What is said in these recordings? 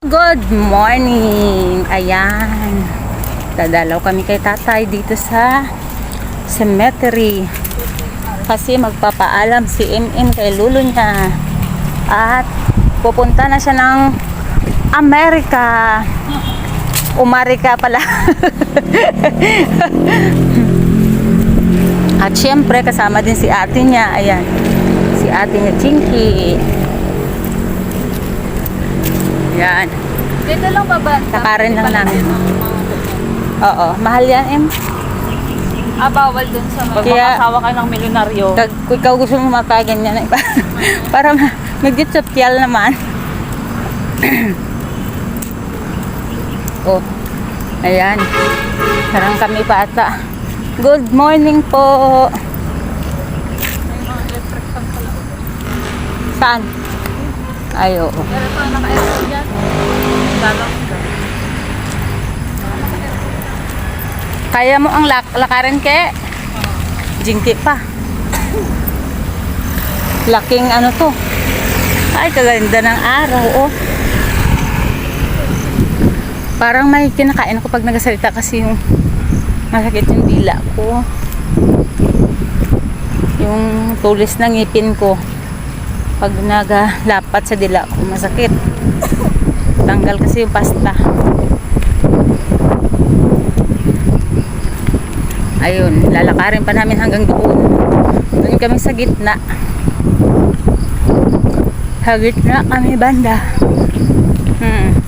Good morning! Ayan. Dadalaw kami kay tatay dito sa cemetery. Kasi magpapaalam si MM kay lulo niya. At pupunta na siya ng Amerika. Umarika pala. At syempre kasama din si ate niya. Ayan. Si ate niya Chinky. Yan. Dito lang ba ba? Takarin lang namin. Oo. Mahal yan, em. Ah, bawal dun sa mga Kaya- asawa ka ng milyonaryo. Kag, kung ikaw gusto mo mapaganyan na iba. Para ma- sosyal naman. oh. Ayan. Parang kami pa ata. Good morning po. Saan? Ay, oo. Pero ito, naka-aircon dyan. Kaya mo ang lak lakarin ke? Jingki pa. Laking ano to. Ay, kaganda ng araw, oh. Parang may kinakain ako pag nagasalita kasi yung masakit yung dila ko. Yung tulis ng ngipin ko. Pag nagalapat sa dila ko, masakit. Tanggal kasi yung pasta. Ayun, lalakarin pa namin hanggang doon. Doon kami sa gitna. Sa gitna kami banda. Hmm.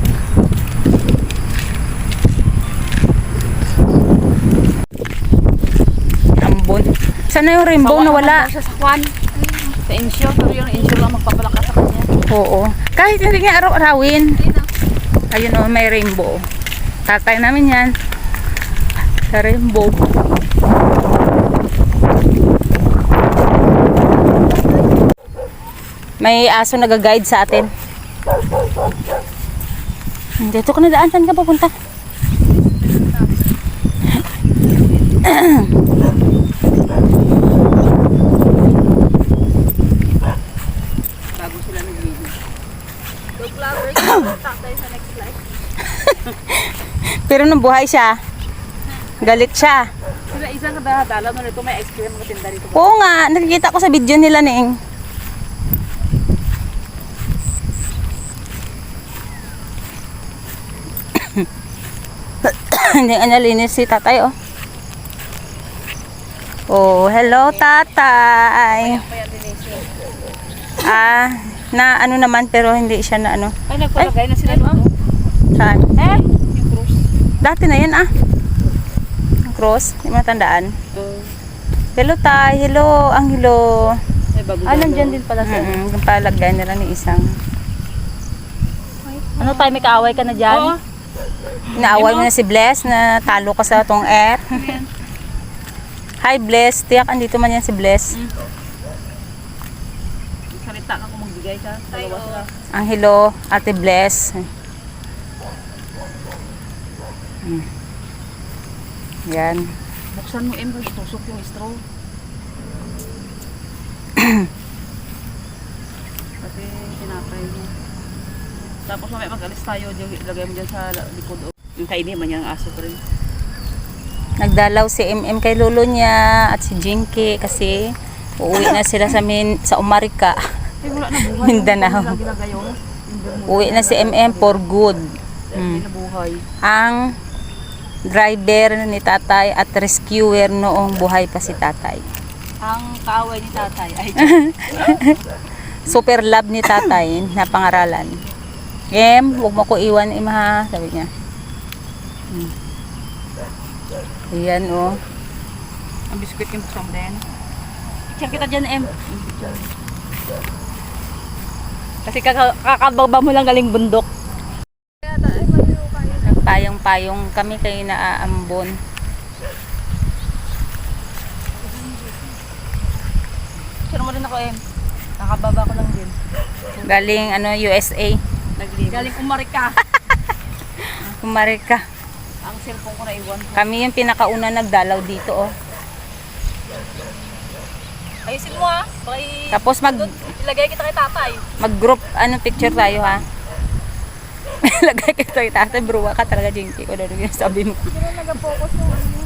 Ambon. Sana yung rainbow na wala? Sa kwan. Sa insure, pero yung insure lang magpapalakas sa kanya. Oo. Kahit hindi nga araw-arawin. Ayun o, may rainbow. Tatay namin yan. Sa rainbow. May aso nag-guide sa atin. Dito ka na daan. Saan ka papunta? Bago sila nag-video. Dog lover, tatay sa next life. Pero nung buhay siya, galit siya. Sila isang kadahadala mo nito, may ice cream mga tinda rito. Oo nga, nakikita ko sa video nila ning. Hindi nga nalinis si tatay, oh. Oh, hello tatay. Ah, na ano naman pero hindi siya na ano. Ay, nagpalagay na sila doon. Saan? Eh? Yung cruise. Dati na yan ah. Cross, hindi matandaan. Uh, Hello tay, hello, ang hello. ay, bago Ah, din pala sa mm yung palagay nila ni isang. Ano tayo, may kaaway ka na dyan? Oo. Naaway mo na si Bless na talo ka sa tong air. Hi Bless, tiyak andito man yan si Bless. Salita ka kung magbigay ka. Dalawa sila. Ang hello, Ate Bless. Mm. Yan. Buksan mo, Ember, tusok yung straw. Kasi tinapay mo. Tapos mamaya mag-alis tayo, ilagay mo dyan sa likod. oh. Yung kainin man yung aso ko rin. Nagdalaw si MM kay lolo niya at si Jinky kasi uuwi na sila sa min sa Umarika. Ay, wala na buhay. Mindanao. Uuwi na si MM for good. Mm. Ang driver ni tatay at rescuer noong buhay pa si tatay. Ang kaaway ni tatay ay Super love ni tatay na pangaralan. Em, huwag mo ko iwan, ima, sabi niya. Hmm. Ayan, oh. ang biskuit yung buksan mo din. Picture kita dyan, Em. Kasi kaka- kakababa mo lang galing bundok. Nagpayong-payong kami kay naaambon. Sino mo rin ako, Em. Kakababa ko lang din. Galing, ano, USA. Nagligo. Galing umarika. Kumarika. ang cellphone ko na iwan ko. Kami yung pinakauna nagdalaw dito, oh. Ayusin mo ha. Baka i- Tapos mag, ilagay kita kay tatay. mag-group, ano, picture tayo, ha? Lagay kita yung tatay, bruwa ka talaga, Jinky. Kung ano yung sabi mo. Hindi na nag-focus yung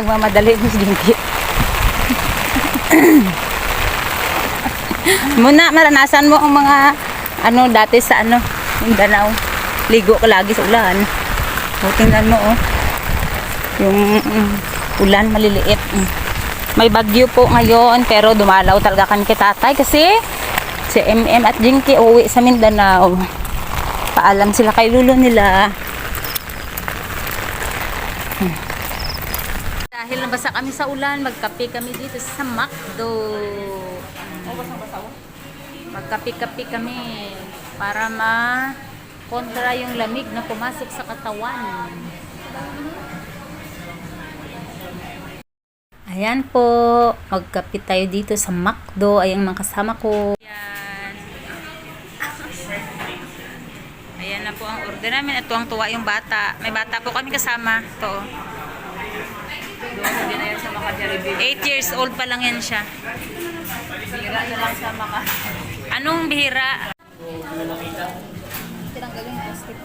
Nagmamadali mo si Jinky. Muna, maranasan mo ang mga ano dati sa ano, Mindanao. Ligo ka lagi sa ulan. O, tingnan mo oh. Yung mm, ulan maliliit. May bagyo po ngayon pero dumalaw talaga kan kay tatay kasi si MM at Jinky uwi sa Mindanao. Paalam sila kay lulo nila. Dahil nabasa kami sa ulan, magkape kami dito sa McDo. Oh, oh. Magkape-kape kami para ma kontra yung lamig na pumasok sa katawan. Ayan po, magkape tayo dito sa McDo. Ayan mga kasama ko. Ayan. Ayan na po ang order namin. Ito ang tuwa yung bata. May bata po kami kasama. Ito. Doon hindi na yan sa mga Jollibee. 8 years old pa lang yan siya. Bira na lang sa mga... Anong bihira? Tinanggal yung plastic.